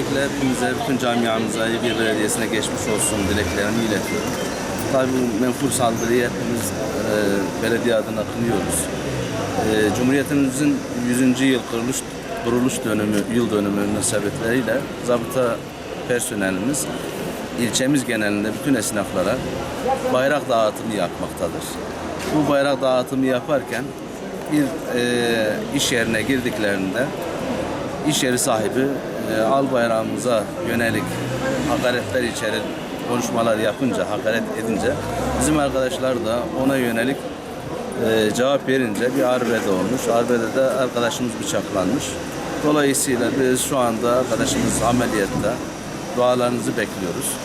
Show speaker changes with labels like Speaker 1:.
Speaker 1: Öncelikle hepimize, bütün camiamıza, İlgili Belediyesi'ne geçmiş olsun dileklerimi iletiyorum. Tabii bu menfur saldırıyı hepimiz e, belediye adına kınıyoruz. E, Cumhuriyetimizin 100. yıl kuruluş, kuruluş dönümü, yıl dönümü münasebetleriyle zabıta personelimiz ilçemiz genelinde bütün esnaflara bayrak dağıtımı yapmaktadır. Bu bayrak dağıtımı yaparken bir e, iş yerine girdiklerinde iş yeri sahibi e, al bayrağımıza yönelik hakaretler içerir konuşmalar yapınca, hakaret edince bizim arkadaşlar da ona yönelik e, cevap verince bir arbede olmuş. Arbedede arkadaşımız bıçaklanmış. Dolayısıyla biz şu anda arkadaşımız ameliyatta dualarınızı bekliyoruz.